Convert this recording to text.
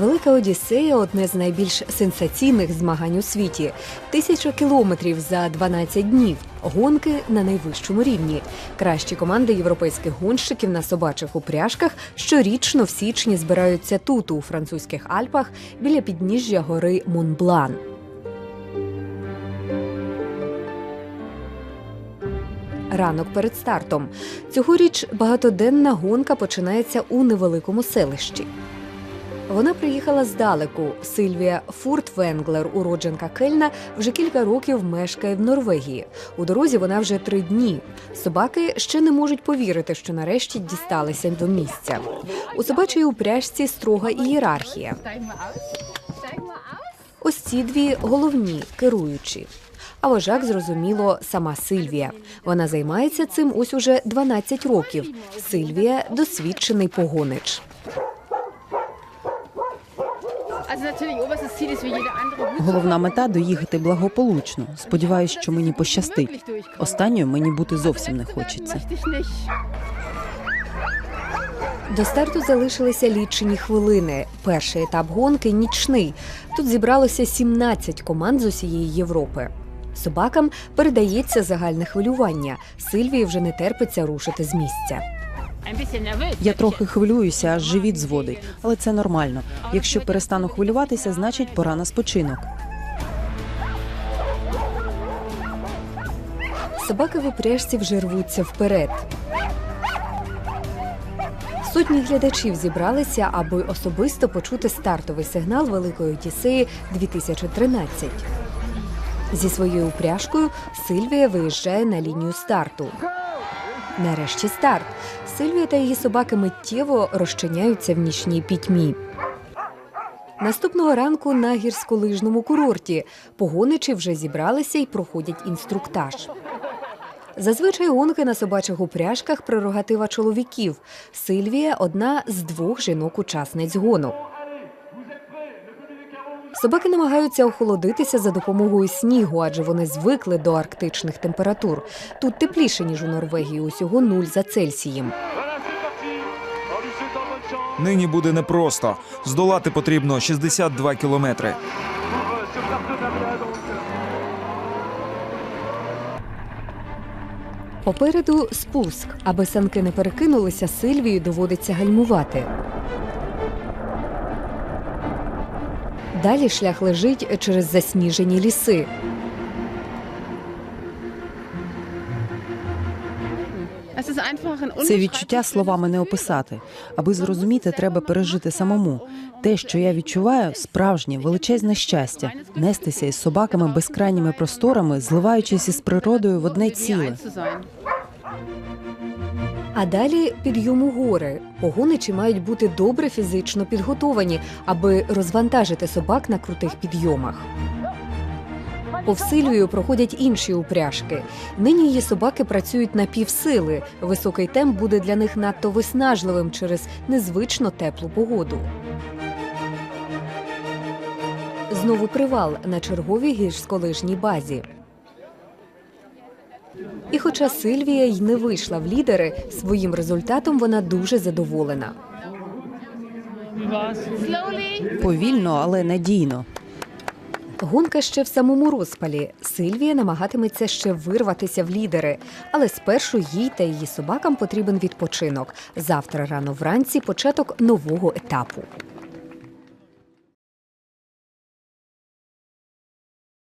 Велика Одіссея одне з найбільш сенсаційних змагань у світі. Тисяча кілометрів за 12 днів. Гонки на найвищому рівні. Кращі команди європейських гонщиків на собачих упряжках щорічно в січні збираються тут, у французьких Альпах, біля підніжжя гори Монблан. Ранок перед стартом. Цьогоріч багатоденна гонка починається у невеликому селищі. Вона приїхала здалеку. Сильвія Фуртвенглер, уродженка Кельна, вже кілька років мешкає в Норвегії. У дорозі вона вже три дні. Собаки ще не можуть повірити, що нарешті дісталися до місця. У собачій упряжці строга ієрархія. Ось ці дві головні керуючі. А вожак, зрозуміло, сама Сильвія. Вона займається цим ось уже 12 років. Сильвія досвідчений погонич. Головна мета доїхати благополучно. Сподіваюсь, що мені пощастить. Останньою мені бути зовсім не хочеться. До старту залишилися лічені хвилини. Перший етап гонки нічний. Тут зібралося 17 команд з усієї Європи. Собакам передається загальне хвилювання. Сильвії вже не терпиться рушити з місця. Я трохи хвилююся, аж живіт зводить, але це нормально. Якщо перестану хвилюватися, значить пора на спочинок. Собаки в упряжці вже рвуться вперед. Сотні глядачів зібралися, аби особисто почути стартовий сигнал Великої Одіссеї 2013. Зі своєю упряжкою Сильвія виїжджає на лінію старту. Нарешті старт. Сильвія та її собаки миттєво розчиняються в нічній пітьмі. Наступного ранку на гірськолижному курорті погоничі вже зібралися і проходять інструктаж. Зазвичай гонки на собачих упряжках прерогатива чоловіків. Сильвія одна з двох жінок-учасниць гонок. Собаки намагаються охолодитися за допомогою снігу, адже вони звикли до арктичних температур. Тут тепліше, ніж у Норвегії, усього 0 за Цельсієм. Нині буде непросто. Здолати потрібно 62 кілометри. Попереду спуск. Аби санки не перекинулися, Сильвію доводиться гальмувати. Далі шлях лежить через засніжені ліси. Це відчуття словами не описати. Аби зрозуміти, треба пережити самому. Те, що я відчуваю, справжнє величезне щастя нестися із собаками безкрайніми просторами, зливаючись із природою в одне ціле. А далі підйом у гори. Погоничі мають бути добре фізично підготовані, аби розвантажити собак на крутих підйомах. Повсилюю проходять інші упряжки. Нині її собаки працюють на півсили. Високий темп буде для них надто виснажливим через незвично теплу погоду. Знову привал на черговій гірськолижній базі. І хоча Сильвія й не вийшла в лідери, своїм результатом вона дуже задоволена. Повільно, але надійно. Гонка ще в самому розпалі. Сильвія намагатиметься ще вирватися в лідери, але спершу їй та її собакам потрібен відпочинок. Завтра рано вранці початок нового етапу.